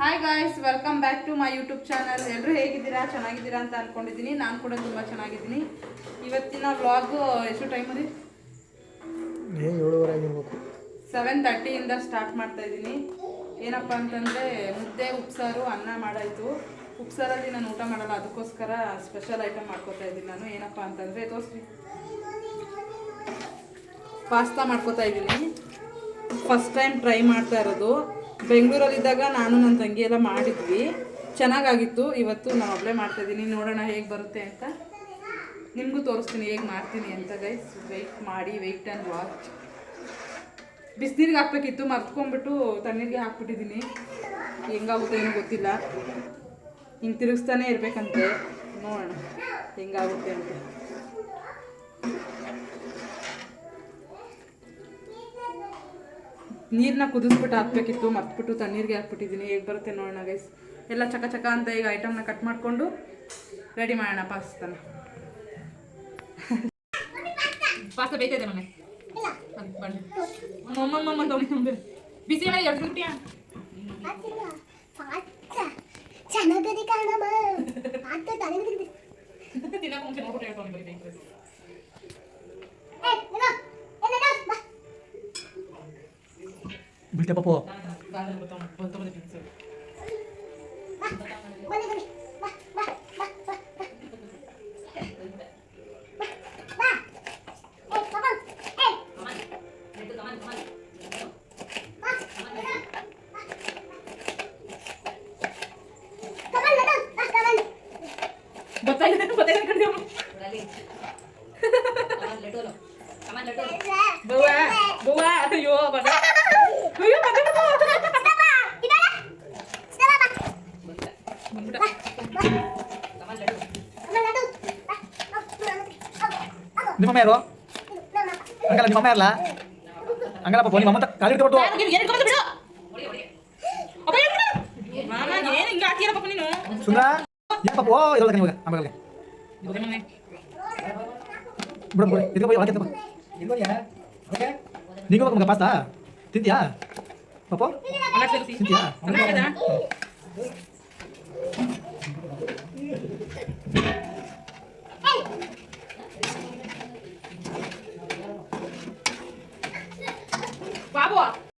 Hi guys welcome back to my YouTube channel ಎಲ್ಲರೂ ಹೇಗಿದ್ದೀರಾ? ಚೆನ್ನಾಗಿದ್ದೀರಾ ಅಂತ ಅನ್ಕೊಂಡಿದ್ದೀನಿ. ನಾನು ಕೂಡ ತುಂಬ ಚೆನ್ನಾಗಿದ್ದೀನಿ. ಇವತ್ತಿನ ವ್ಲಾಗು ಎಷ್ಟು ಟೈಮ್ ಏಳುವರೆ ಆಗಿರ್ಬೇಕು. ಸೆವೆನ್ ತರ್ಟಿಯಿಂದ ಸ್ಟಾರ್ಟ್ ಮಾಡ್ತಾ ಇದ್ದೀನಿ. ಏನಪ್ಪ ಅಂತಂದರೆ ಮುದ್ದೆ ಉಪ್ಸಾರು ಅನ್ನ ಮಾಡಾಯಿತು. ಉಪ್ಸಾರಲ್ಲಿ ನಾನು ಊಟ ಮಾಡಲ್ಲ ಅದಕ್ಕೋಸ್ಕರ ಸ್ಪೆಷಲ್ ಐಟಮ್ ಮಾಡ್ಕೋತಾ ಇದ್ದೀನಿ ನಾನು. ಏನಪ್ಪ ಅಂತಂದರೆ ತೋರಿಸ್ರಿ ಪಾಸ್ತಾ ಮಾಡ್ಕೋತಾ ಇದ್ದೀನಿ. ಫಸ್ಟ್ ಟೈಮ್ ಟ್ರೈ ಮಾಡ್ತಾ ಇರೋದು. ಬೆಂಗಳೂರಲ್ಲಿದ್ದಾಗ ನಾನು ನನ್ನ ತಂಗಿ ಎಲ್ಲ ಮಾಡಿದ್ವಿ. ಚೆನ್ನಾಗಾಗಿತ್ತು. ಇವತ್ತು ನಾನು ಒಬ್ಬಳೇ ಮಾಡ್ತಾ ಇದ್ದೀನಿ. ನೋಡೋಣ ಹೇಗೆ ಬರುತ್ತೆ ಅಂತ. ನಿಮಗೂ ತೋರಿಸ್ತೀನಿ ಹೇಗೆ ಮಾಡ್ತೀನಿ ಅಂತ ಗೈಸ್ ವೆಯ್ಟ್ ಮಾಡಿ ವೆಯ್ಟ್ ಆ್ಯಂಡ್ ವಾಚ್ ಬಿಸಿನೀರಿಗೆ ಹಾಕ್ಬೇಕಿತ್ತು. ಮರ್ತ್ಕೊಂಡ್ಬಿಟ್ಟು ತಣ್ಣೀರಿಗೆ ಹಾಕ್ಬಿಟ್ಟಿದ್ದೀನಿ. ಹೆಂಗಾಗುತ್ತೆ ಏನೂ ಗೊತ್ತಿಲ್ಲ. ಹಿಂಗೆ ತಿರುಗಿಸ್ತಾನೆ ಇರಬೇಕಂತೆ. ನೋಡೋಣ. ಹೆಂಗಾಗುತ್ತೆ ಅಂತ. ನೀರನ್ನ ಕುದಿಸ್ಬಿಟ್ಟು ಹಾಕ್ಬೇಕಿತ್ತು ಮರ್ತ್ಬಿಟ್ಟು ತಣ್ಣೀರಿಗೆ ಹಾಕ್ಬಿಟ್ಟಿದ್ದೀನಿ ಹೇಗೆ ಬರುತ್ತೆ ನೋಡೋಣ ಗೈಸ್ ಎಲ್ಲ ಚಕ ಚಕ ಅಂತ ಈಗ ಐಟಮ್ನ ಕಟ್ ಮಾಡಿಕೊಂಡು ರೆಡಿ ಮಾಡೋಣ ಪಾಸ್ತಾನ. ಪಾಸ್ತಾ ಬೇಯ್ತದೆ ಮನೆ ಅಮ್ಮಮ್ಮಮ್ಮ ತೊಗೊಂಡು ಬಿಸಿ ಮಾಡಿ ಎರಡು ಗಂಟೆ ಚೆನ್ನಾಗದಿ ಕಾಣಮ್ಮ ಆತ ತಲೆಗದಿ ತಿನ್ನಕ್ಕೆ ಮುಂಚೆ ನೋಡ್ಬಿಟ್ಟು ಹೇಳ್ಕೊಂಡು ಬರೀ ಏ ಏನೋ ಏನೋ ಬಾ ಬಿಟ್ಟೆ ಪಾಪು ಬಾ ಬನ್ನಿ ಬನ್ನಿ ಬಾ ಬಾ ಬಾ ಬಾ ಬಾ ಬಾ ಏ ಕಮನ್ ಏ ಬಾ ಕಮನ್ ಲಡು ಬಾ ಕಮನ್ ಗೊತ್ತಾಗಿದೆ ಗೊತ್ತಾಗಿದೆ ಕಡಿಮೆ ಬವ್ವ ಬವ್ವ ಅಯ್ಯೋ ಬಡ ಅಯ್ಯೋ ಬಡ ಬಂದ್ಬಿಡ ನಿಮ್ಮ ಅಮ್ಮ ಯಾರು ಹಂಗಲ್ಲ ನಿಮ್ಮ ಅಮ್ಮ ಯಾರಲ್ಲ ಹಂಗಲ್ಲ ಪಾಪು ನಿಮ್ಮ ಅಮ್ಮ ಕಾಲಿ ಬಿಟ್ಟು ಏನು ಕೊಡ್ದು ಬಿಡು. ಅಪ್ಪ ಏನು ಬಿಡು ಮಾಮ ಏನು ಹಿಂಗೆ ಹಾಕ್ತೀರ ಪಾಪ ನೀನು. ಸುಂದ್ರ? ಏನು ಪಾಪು? ಓ ಇರೋಲ್ಲ ನಿಮಗೆ ಆಮೇಲೆ ಗೊತ್ತೇ ಮನೆ ಬಿಡು ಬಿಡು ಇದಕ್ಕೆ ಹೋಗಿ ಒಳಗೆ ತಗೋ ನೀವು ಮಗ ಪಾಸ್ತಾ? ತಿಂತೀಯಾ? ಪಾಪು? ಅಲ್ಲ ಸೇರಿಸಿ ತಿಂತೀಯಾ? ಚೆನ್ನಾಗಿದಾ ಬಾಬು ಎಸ್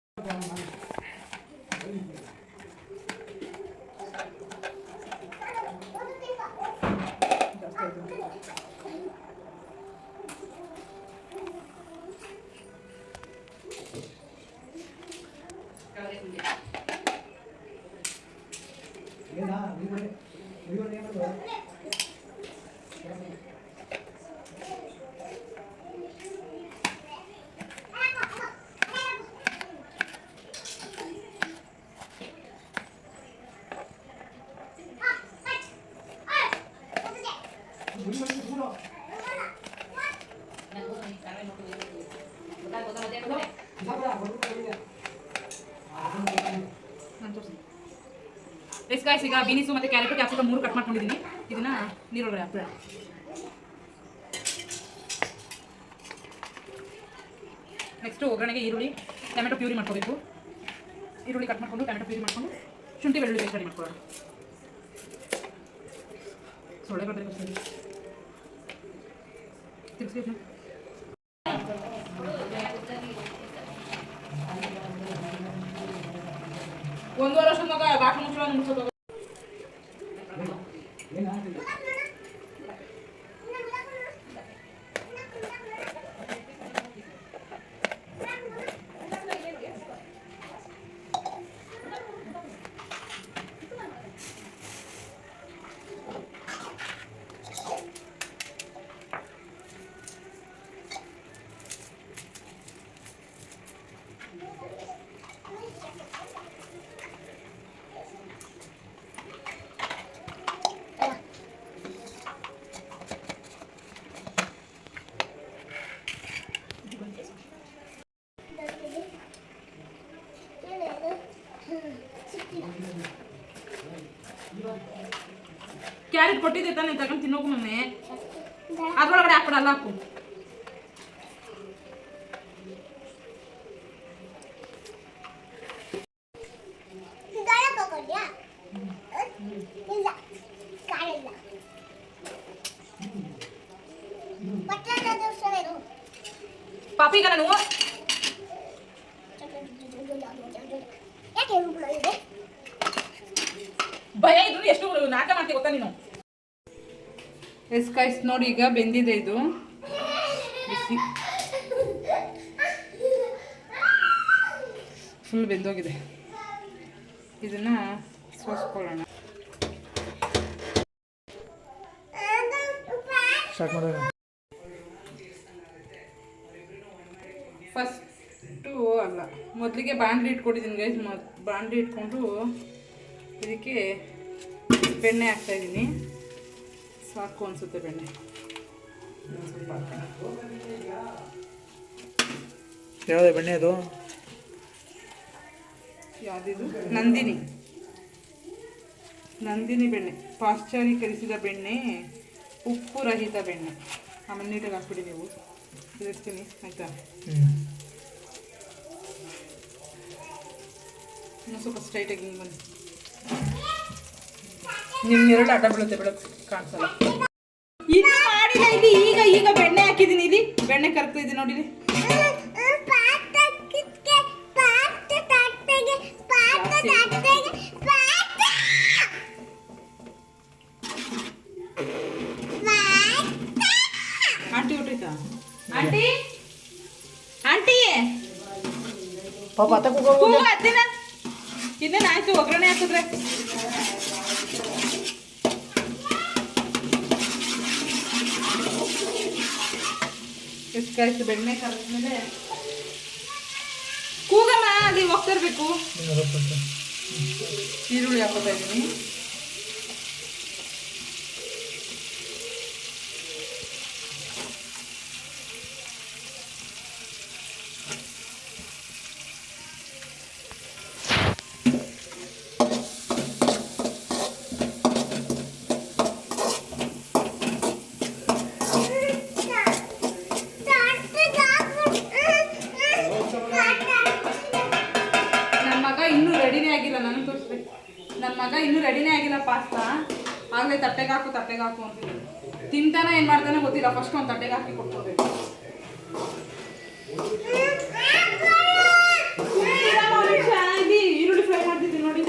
ಗಾಯ್ಸ್ ಈಗ ಬೀನಿಸು ಮತ್ತೆ ಕ್ಯಾರೆಟ್ ಕ್ಯಾಪ್ಸಿಕಮ್ ಮೂರು ಕಟ್ ಮಾಡ್ಕೊಂಡಿದ್ದೀನಿ ಇದನ್ನ ನೀರೊಳಗಡೆ ಹಾಕ್ಬಿಡ ನೆಕ್ಸ್ಟು ಒಗ್ಗರಣೆಗೆ ಈರುಳ್ಳಿ, ಟೊಮೆಟೊ ಪ್ಯೂರಿ ಮಾಡ್ಕೋಬೇಕು. ಈರುಳ್ಳಿ ಕಟ್ ಮಾಡ್ಕೊಂಡು ಟೊಮೆಟೊ ಪ್ಯೂರಿ ಮಾಡ್ಕೊಂಡು ಶುಂಠಿ ಬೆಳ್ಳುಳ್ಳಿ ರೆಡಿ ಮಾಡ್ಕೊಳ್ಳೋಣ. ಸೊಳ್ಳೆ ಬರಬೇಕು ತಿರ್ಸಿ ಒಂದೂವರೆ ವರ್ಷದ ಮಗ ಬಾಕಿ ಮುಚ್ಚಳ ಮುಚ್ಚೋದು ಕ್ಯಾರೆಟ್ ಕೊಟ್ಟಿದ್ದೆ ತಾನೆ ತಗೊಂಡು ತಿನ್ನೋಕು ಮೊನ್ನೆ. ಅದ್ರೊಳಗಡೆ ಹಾಕ್ಬಿಡಲ್ಲ ಹಾಕು. ಎಸ್ ಕಾಯ್ಸ್ ನೋಡಿ ಈಗ ಬೆಂದಿದೆ ಇದು. ಬಿಸಿ. ಫುಲ್ ಬೆಂದೋಗಿದೆ. ಇದನ್ನ ಸೋಸ್ಕೊಳ್ಳೋಣ. ಫಸ್ಟು ಅಲ್ಲ. ಮೊದಲಿಗೆ ಬಾಂಡ್ಲಿ ಇಟ್ಕೊಂಡಿದ್ದೀನಿ ಗೈಸ್ ಮೊದ್ ಬಾಂಡ್ಲಿ ಇಟ್ಕೊಂಡು ಇದಕ್ಕೆ ಬೆಣ್ಣೆ ಹಾಕ್ತಾಯಿದ್ದೀನಿ ಸಾಕು ಅನಿಸುತ್ತೆ ಬೆಣ್ಣೆ. ಯಾವುದೇ ಬೆಣ್ಣೆ ಅದು ಯಾವುದಿದು ನಂದಿನಿ ನಂದಿನಿ ಬೆಣ್ಣೆ ಪಾಶ್ಚರೀಕರಿಸಿದ ಬೆಣ್ಣೆ ಉಪ್ಪು ರಹಿತ ಬೆಣ್ಣೆ ಆಮೇಲೆ ನೀಟಾಗಿ ಹಾಕ್ಬಿಡಿ ನೀವು ತಿಳಿಸ್ತೀನಿ ಆಯಿತಾ ಇನ್ನೂ ಸ್ವಲ್ಪ ಸ್ಟ್ರೈಟಾಗಿ ಹಿಂಗೆ ಬನ್ನಿ ನಿಮ್ಮ ಎರಡು ಅಡ್ಡ ಬೀಳುತ್ತೆ ಬೆಳಕು ಕಾಣಿಸಲ್ಲ. ಇನ್ನು ಮಾಡಿಲ್ಲ ಇಲ್ಲಿ ಈಗ ಈಗ ಬೆಣ್ಣೆ ಹಾಕಿದ್ದೀನಿ ಇಲ್ಲಿ. ಬೆಣ್ಣೆ ಕರ್ತಾ ಇದೆ ನೋಡಿ. ಆಂಟಿ ಹೊಟ್ಟೈತಾ ಆಂಟಿ? ಆಂಟಿ! ಪಾಪ ಅತ್ತ ಇನ್ನೇನು ಆಯ್ತು? ಒಗ್ಗರಣೆ ಹಾಕಿದ್ರೆ? ಕಾಯ್ತು ಬೆಣ್ಣೆ ಕರೆದ್ಮೇಲೆ ಕೂಗಮ್ಮ ಅಲ್ಲಿ ಹೋಗ್ತಾ ಇರ್ಬೇಕು. ಈರುಳ್ಳಿ ಹಾಕೋತಾ ಇದ್ದೀನಿ ನನ್ನ ಮಗ ಇನ್ನೂ ರೆಡಿನೇ ಆಗಿಲ್ಲ ನನಗೆ ತೋರಿಸ್ಬೇಕು ನನ್ನ ಮಗ ಇನ್ನೂ ರೆಡಿನೇ ಆಗಿಲ್ಲ ಪಾಸ್ತಾ. ಆಗಲೇ ತಟ್ಟೆಗೆ ಹಾಕು ತಟ್ಟೆಗೆ ಹಾಕು ಅಂತ ತಿಂತಾನ ಏನು ಮಾಡ್ತಾನೆ ಗೊತ್ತಿಲ್ಲ. ಫಸ್ಟ್ ಒಂದು ತಟ್ಟೆಗೆ ಹಾಕಿ ಕೊಟ್ಕೋಬೇಕು ಈರುಳ್ಳಿ ಫ್ರೈ ಮಾಡ್ತಿದ್ದೀನಿ ನೋಡಿ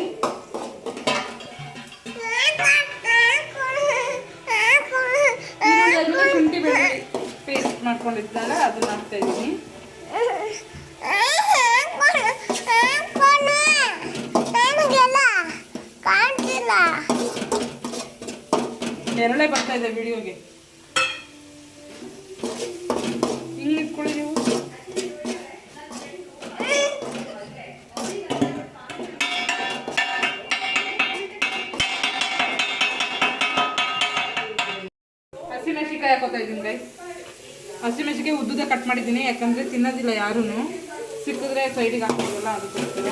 ಶುಂಠಿ ಬೆಳ್ಳುಳ್ಳಿ ಪೇಸ್ಟ್ ಮಾಡ್ಕೊಂಡಿದ್ದಾಗ ಅದನ್ನ ಹಾಕ್ತಾ ಇದ್ದೀನಿ. ಎರಳೆ ಬರ್ತಾ ಇದೆ ವಿಡಿಯೋಗೆ. ಹಿಂಗೆ ಇಟ್ಕೊಳ್ಳಿ ನೀವು. ಹಸಿಮೆಣಸಿಕಾಯಿ ಹಾಕೋತಾ ಇದ್ದೀನಿ ಗೈಸ್ ಹಸಿಮೆಣಸಿಕಾಯಿ ಉದ್ದುದ ಕಟ್ ಮಾಡಿದ್ದೀನಿ ಯಾಕಂದರೆ ತಿನ್ನೋದಿಲ್ಲ ಯಾರೂ ಸಿಕ್ಕಿದ್ರೆ ಸೈಡಿಗೆ ಹಾಕೋದಿಲ್ಲ ಅದಕ್ಕೋಸ್ಕರ.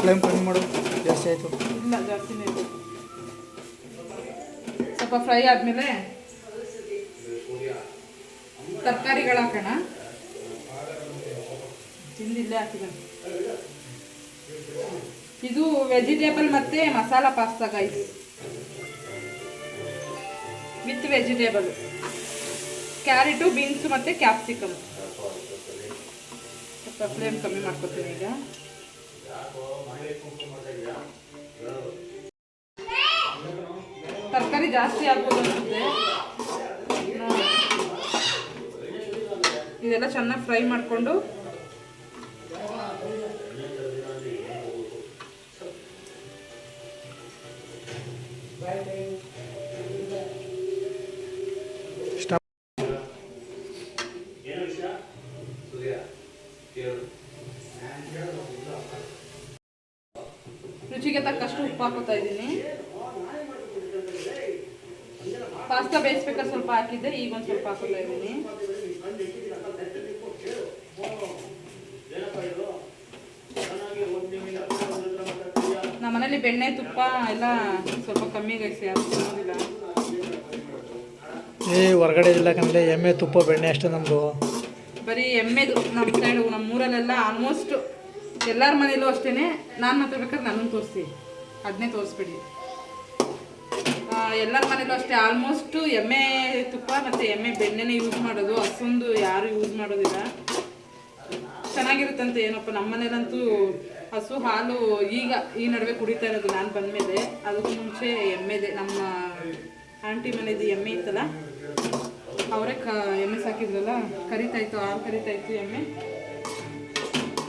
ಫ್ಲೇಮ್ ಕಡಿಮೆ ಮಾಡೋದು ಜಾಸ್ತಿ ಆಯಿತು. ಇಲ್ಲ ಜಾಸ್ತಿನೇ ಇದೆ ಸ್ವಲ್ಪ ಫ್ರೈ ಆದಮೇಲೆ ತರಕಾರಿಗಳು ಹಾಕೋಣ. ತಿಂದಿಲ್ಲೇ ಹಾಕಿದ ಇದು ವೆಜಿಟೇಬಲ್ ಮತ್ತೆ masala pasta guys with vegetable carrot beans ಮತ್ತು ಕ್ಯಾಪ್ಸಿಕಮ್ ಸ್ವಲ್ಪ ಫ್ಲೇಮ್ ಕಮ್ಮಿ ಮಾಡ್ಕೊತೀನಿ ಈಗ. ತರಕಾರಿ ಜಾಸ್ತಿ ಆಗ್ಬೋದು ಅನ್ಸುತ್ತೆ. ಇದೆಲ್ಲ ಚೆನ್ನಾಗಿ ಫ್ರೈ ಮಾಡಿಕೊಂಡು ಪಾಸ್ತಾ ಬೇಯಿಸ್ಬೇಕಾದ್ರೆ ಸ್ವಲ್ಪ ಹಾಕಿದ್ದೆ ಈಗ ಒಂದು ಸ್ವಲ್ಪ ಹಾಕೋತಾ ಇದ್ದೀನಿ. ನಮ್ಮ ಮನೇಲಿ ಬೆಣ್ಣೆ ತುಪ್ಪ ಎಲ್ಲ ಸ್ವಲ್ಪ ಕಮ್ಮಿ ಗೈಸಿ ಏ ಹೊರಗಡೆ ಇಲ್ಲ ಕಂದ್ರೆ ಎಮ್ಮೆ ತುಪ್ಪ ಬೆಣ್ಣೆ ಅಷ್ಟೇ ನಮ್ಮದು ಬರೀ ಎಮ್ಮೆದು ನಮ್ಮ ಸೈಡ್ ನಮ್ಮ ಊರಲ್ಲೆಲ್ಲ ಆಲ್ಮೋಸ್ಟ್ ಎಲ್ಲರ ಮನೇಲೂ ಅಷ್ಟೇ ನಾನು ಮಾತಾಡ್ಬೇಕಾದ್ರೆ ಬೇಕಾದ್ರೆ ತೋರಿಸ್ತೀನಿ ತೋರಿಸಿ. ಅದನ್ನೇ ತೋರಿಸ್ಬಿಡಿ. ಎಲ್ಲರ ಮನೇಲೂ ಅಷ್ಟೇ ಆಲ್ಮೋಸ್ಟ್ ಎಮ್ಮೆ ತುಪ್ಪ ಮತ್ತು ಎಮ್ಮೆ ಬೆಣ್ಣೆನೇ ಯೂಸ್ ಮಾಡೋದು. ಹಸುಂದು ಯಾರು ಯೂಸ್ ಮಾಡೋದಿಲ್ಲ. ಚೆನ್ನಾಗಿರುತ್ತಂತೆ ಏನಪ್ಪ, ನಮ್ಮ ಮನೇಲಂತೂ ಹಸು ಹಾಲು ಈಗ ಈ ನಡುವೆ ಕುಡಿತಾ ಇರೋದು ನಾನು ಬಂದಮೇಲೆ. ಅದಕ್ಕೂ ಮುಂಚೆ ಎಮ್ಮೆದೆ, ನಮ್ಮ ಆಂಟಿ ಮನೇದು ಎಮ್ಮೆ ಇತ್ತಲ್ಲ, ಅವರೇ ಕ, ಎಮ್ಮೆ ಸಾಕಿದ್ರಲ್ಲ ಕರಿತಾ ಇತ್ತು ಹಾಲು ಕರಿತಾ ಇತ್ತು ಎಮ್ಮೆ.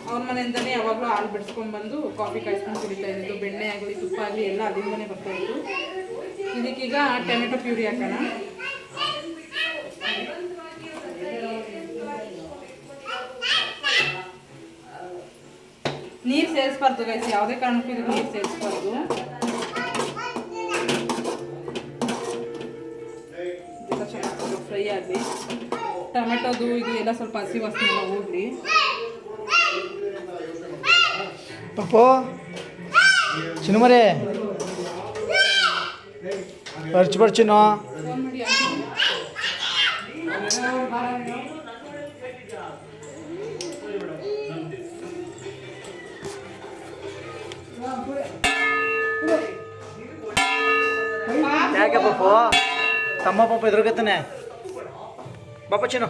ಅವ್ರ ಮನೆಯಿಂದನೇ ಯಾವಾಗಲೂ ಹಾಲು ಬಿಡಿಸ್ಕೊಂಡ್ಬಂದು ಕಾಫಿ ಕಾಯಿಸ್ಕೊಂಡು ಕುಡಿತಾ ಇರೋದು. ಬೆಣ್ಣೆ ಆಗಲಿ, ತುಪ್ಪ ಆಗಲಿ ಎಲ್ಲ ಅಲ್ಲಿಂದನೇ ಬರ್ತಾ ಇತ್ತು. ಇದಕ್ಕೀಗ ಟೊಮೆಟೊ ಪ್ಯೂರಿ ಹಾಕೋಣ ನೀರು ಸೇರಿಸ್ಬಾರ್ದು ಗೈಸ್ ಯಾವುದೇ ಕಾರಣಕ್ಕೂ ಇದಕ್ಕೆ ನೀರು ಸೇರಿಸ್ಬಾರ್ದು ಇದೆಲ್ಲ ಚೆನ್ನಾಗಿ ಫ್ರೈ ಆಗಲಿ ಟೊಮೆಟೊದು ಇದು ಎಲ್ಲ ಸ್ವಲ್ಪ ಹಸಿ ವಾಸನೆ ಎಲ್ಲ ಹೋಗ್ಲಿ ಪಪ್ಪು ಚಿನ್ನು ಮರೆ ಬರ್ಚಿನೋ ಯಾಕೆ ಪಾಪ? ತಮ್ಮ ಪಾಪ ಎದುರುಗತ್ತಾನೆ. ಪಾಪ ಚಿನ್ನು.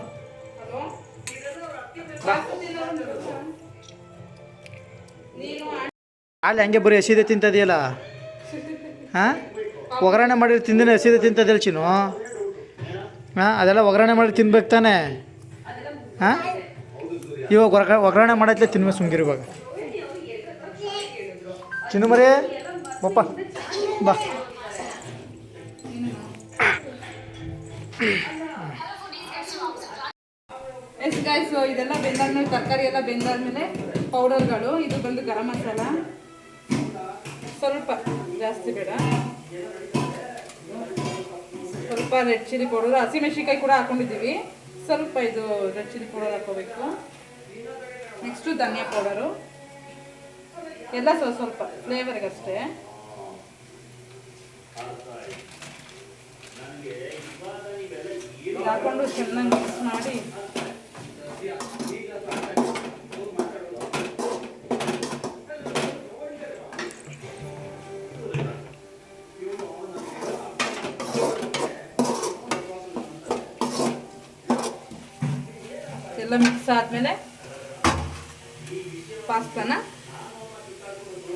ಅಲ್ಲಿ ಹಂಗೆ ಬರೀ ಹಸಿದೆ ತಿಂತದಿಯಲ್ಲ? ಹಾಂ? ಒಗ್ಗರಣೆ ಮಾಡಿ ತಿಂದಿನ ಹಸಿದೆ ತಿಂತದಿಲ್ಲ ಚಿನ್ನು ಹಾಂ, ಅದೆಲ್ಲ ಒಗ್ಗರಣೆ ಮಾಡಿ ತಿನ್ಬೇಕು ತಾನೆ. ಹಾಂ? ಇವಾಗ ಒಗ್ಗ, ಒಗ್ಗರಣೆ ಮಾಡತ್ಲೆ ತಿನ್ಬೇಕು ಸುಮ್ಗಿರಿ ಇವಾಗ. ಚಿನ್ನು ಮರಿ, ಬಪ್ಪ, ಬಾ. ಎಸ್ ಇದೆಲ್ಲ ಬೆಂದಾದ್ಮೇಲೆ, ತರಕಾರಿ ಎಲ್ಲ ಬೆಂದಾದ್ಮೇಲೆ ಪೌಡರ್ಗಳು ಇದು ಬಂದು ಗರಂ ಮಸಾಲ. ಸ್ವಲ್ಪ. ಜಾಸ್ತಿ ಬೇಡ. ಸ್ವಲ್ಪ ರೆಡ್ ಚಿಲ್ಲಿ ಪೌಡರ್ ಹಸಿಮೆಣ್ಸಿನ್ಕಾಯಿ ಕೂಡ ಹಾಕೊಂಡಿದ್ದೀವಿ. ಸ್ವಲ್ಪ ಇದು ರೆಡ್ ಚಿಲ್ಲಿ ಪೌಡರ್ ಹಾಕೋಬೇಕು ನೆಕ್ಸ್ಟು ಧನಿಯಾ ಪೌಡರು ಎಲ್ಲ ಸ್ವಲ್ಪ ಸ್ವಲ್ಪ ಫ್ಲೇವರ್ಗಷ್ಟೇ ಹಾಕೊಂಡು ಚೆನ್ನಾಗಿ ಮಿಕ್ಸ್ ಮಾಡಿ. ಮಿಕ್ಸ್ ಆದಮೇಲೆ ಪಾಸ್ತಾನ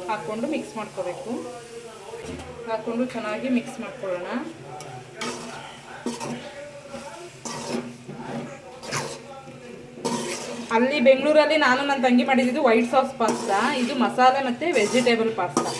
ಹಾಕ್ಕೊಂಡು ಮಿಕ್ಸ್ ಮಾಡ್ಕೋಬೇಕು. ಹಾಕ್ಕೊಂಡು ಚೆನ್ನಾಗಿ ಮಿಕ್ಸ್ ಮಾಡ್ಕೊಳ್ಳೋಣ. ಅಲ್ಲಿ ಬೆಂಗಳೂರಲ್ಲಿ ನಾನು ನನ್ನ ತಂಗಿ ಮಾಡಿದ್ದು ವೈಟ್ ಸಾಸ್ ಪಾಸ್ತಾ, ಇದು ಮಸಾಲೆ ಮತ್ತು ವೆಜಿಟೇಬಲ್ ಪಾಸ್ತಾ.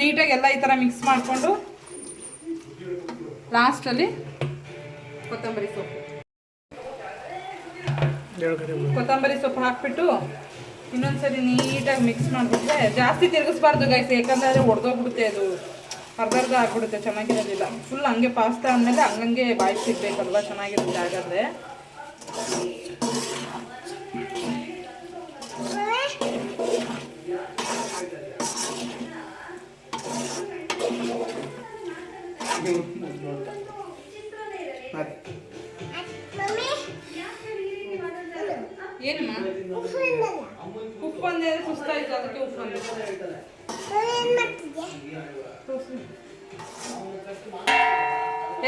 ನೀಟಾಗಿ ಎಲ್ಲ ಈ ಥರ ಮಿಕ್ಸ್ ಮಾಡಿಕೊಂಡು ಲಾಸ್ಟಲ್ಲಿ ಕೊತ್ತಂಬರಿ ಸೊಪ್ಪು. ಕೊತ್ತಂಬರಿ ಸೊಪ್ಪು ಹಾಕ್ಬಿಟ್ಟು ಇನ್ನೊಂದ್ಸರಿ ನೀಟಾಗಿ ಮಿಕ್ಸ್ ಮಾಡಿಬಿಟ್ರೆ ಜಾಸ್ತಿ ತಿರುಗಿಸ್ಬಾರ್ದು ಗೈಸ್ ಯಾಕಂದರೆ ಒಡೆದೋಗ್ಬಿಡುತ್ತೆ ಅದು. ಅರ್ಧ ಅರ್ಧ ಆಗ್ಬಿಡುತ್ತೆ ಚೆನ್ನಾಗಿರೋದಿಲ್ಲ. ಫುಲ್ ಹಂಗೆ ಪಾಸ್ತಾ ಅಂದಮೇಲೆ ಹಂಗಂಗೆ ಬಾಯಿ ಸಿಗ್ಬೇಕಲ್ವ ಚೆನ್ನಾಗಿರುತ್ತೆ ಹಾಗಾದ್ರೆ.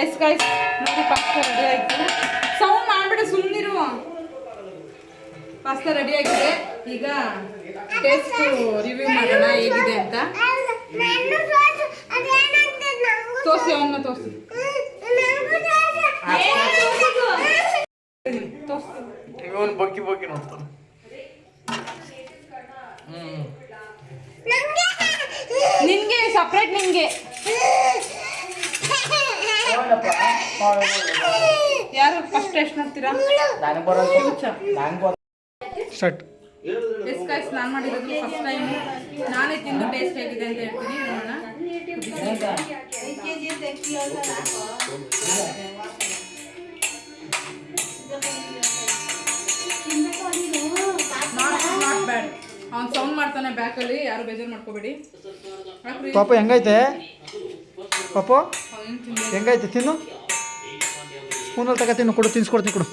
ಎಸ್ ಗೈಸ್ ನೋಡಿ ಪಾಸ್ತಾ ರೆಡಿ ಆಯ್ತು. ಸೌಂಡ್ ಮಾಡ್ಬಿಡು ಸುಮ್ಮನಿರು ಪಾಸ್ತಾ ರೆಡಿ ಆಗಿದೆ. ಈಗ ಟೇಸ್ಟ್ ರಿವ್ಯೂ ಮಾಡೋಣ ಹೇಗಿದೆ ಅಂತ. ತೋರಿಸಿ ಅವನ್ನ ತೋರಿಸಿ ಹ್ಮ್, ನಂಗೂ ತೋರ್ಸು. ತೋರಿಸಿ ಇವನು ಬಗ್ಗಿ ಬಗ್ಗಿ ನೋಡ್ತಾನೆ ನಂಗೆ ನಿನ್ಗೆ ಸಪ್ರೇಟ್ ನಿನ್ಗೆ ಯಾರು ಫಸ್ಟ್ ಟೇಸ್ಟ್ ನೋಡ್ತೀರಾ ಸ್ಟಾರ್ಟ್ ಎಸ್ ನಾನು ಮಾಡಿರೋದು ಫಸ್ಟ್ ಟೈಮ್ ನಾನೇ ತಿಂದು ಟೇಸ್ಟ್ ಹೇಗಿದೆ ಅಂತ ಹೇಳ್ತೀನಿ ನೋಡೋಣ. ನಾಟ್ ನಾಟ್ ಬ್ಯಾಡ್ ಅವ್ನು ಸೌಂಡ್ ಮಾಡ್ತಾನೆ ಬ್ಯಾಕಲ್ಲಿ ಯಾರು ಬೇಜಾರು ಮಾಡ್ಕೋಬೇಡಿ. ಪಾಪ ಹೆಂಗೈತೆ? ಪಾಪ ಹೆಂಗೈತೆ? ತಿನ್ನು. ಸ್ಪೂನಲ್ಲಿ ತಗ ತಿನ್ನು ಕೊಡು ತಿನ್ಸ್ಕೊಡ್ತೀನಿ ಕೊಡು.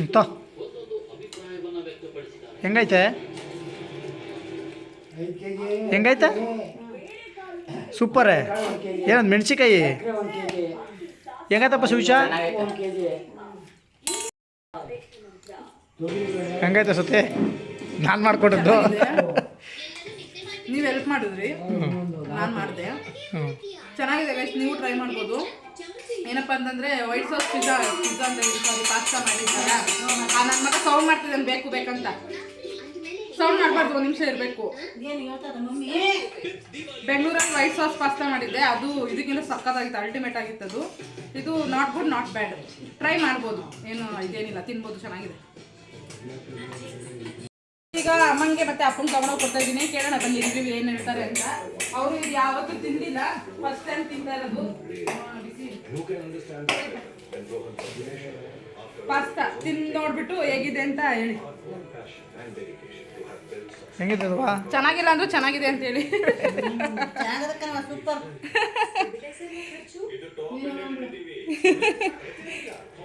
ಹ್ಞೂ ತ. ಹೆಂಗೈತೆ? ಹೆಂಗೈತೆ? ಸೂಪರೇ. ಏನಂದ್ ಮೆಣಸಿಕಾಯಿ ಹೆಂಗೈತಪ್ಪ ಸುವಿಷ ಹೆಂಗೈತೆ ಸತಿ? ನಾನು ಮಾಡಿಕೊಟ್ಟದ್ದು. ನೀವು ಹೆಲ್ಪ್ ಮಾಡಿದ್ರಿ. ನಾನು ಮಾಡಿದೆ. ಚೆನ್ನಾಗಿದೆ ಗೈಸ್ ನೀವು ಟ್ರೈ ಮಾಡ್ಬೋದು. ಏನಪ್ಪ ಅಂತಂದ್ರೆ ವೈಟ್ ಸಾಸ್ ಪಿಜ್ಜಾ ಪಿಜ್ಜಾ ಅಂತ ಸಾರಿ ಪಾಸ್ತಾ ಮಾಡಿದ್ದಾರ? ಆ ನನ್ನ ಮಗ ಸೌಂಡ್ ಮಾಡ್ತಿದ್ದಾನೆ ಬೇಕು ಬೇಕಂತ. ಸೌಂಡ್ ಮಾಡಬಾರ್ದು ಒಂದು ನಿಮಿಷ ಇರಬೇಕು. ಬೆಂಗಳೂರಲ್ಲಿ ವೈಟ್ ಸಾಸ್ ಪಾಸ್ತಾ ಮಾಡಿದ್ದೆ. ಅದು ಇದಕ್ಕಿಂತ ಸಕ್ಕತ್ತಾಗಿತ್ತು ಅಲ್ಟಿಮೇಟ್ ಆಗಿತ್ತು ಅದು. ಇದು not good not bad try ಮಾಡ್ಬೋದು. ಏನು ಇದೇನಿಲ್ಲ ತಿನ್ಬೋದು ಚೆನ್ನಾಗಿದೆ. ಈಗ ಅಮ್ಮಂಗೆ ಮತ್ತೆ ಅಪ್ಪನ ತಗೊಂಡೋಗಿ ಕೊಡ್ತಾ ಇದ್ದೀನಿ. ಕೇಳೋಣ ಬಂದು ರಿವ್ಯೂ ಏನು ಹೇಳ್ತಾರೆ ಅಂತ. ಅವರು ಇದು ಯಾವತ್ತೂ ತಿಂದಿಲ್ಲ ಫಸ್ಟ್ ಟೈಮ್ ತಿಂತಾ ಇರೋದು. ಪಾಸ್ತಾ ತಿಂದು ನೋಡ್ಬಿಟ್ಟು ಹೇಗಿದೆ ಅಂತ ಹೇಳಿ. ಹೇಗಿದೆ ಅಲ್ವಾ? ಚೆನ್ನಾಗಿಲ್ಲ ಅಂದ್ರೆ ಚೆನ್ನಾಗಿದೆ ಅಂತ ಹೇಳಿ.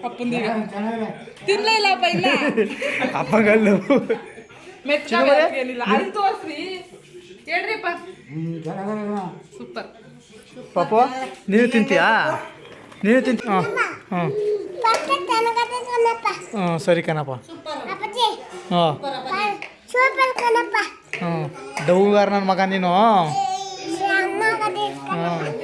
ಅಪ್ಪಂದೀಗ ತಿನ್ಲೇ ಇಲ್ಲಪ್ಪ ಇಲ್ಲ. ಅಪ್ಪಗಲ್ಲು. ಮೆಚ್ಚಾಗ ಏನಿಲ್ಲ. ಅಲ್ಲಿ ತೋರ್ಸ್ರಿ. ಹೇಳ್ರಿಪ್ಪ. ಸೂಪರ್ ಪಾಪ ನೀನು ತಿಂತೀಯಾ? ನೀನು ತಿಂತ ಹಾಂ ಹಾಂ. ಹಾಂ ಸರಿ ಕಣಪ್ಪ. ಹಾಂ. ಹ್ಞೂ ಡೌಗಾರ ನನ್ನ ಮಗ ನೀನು? ಹಾಂ.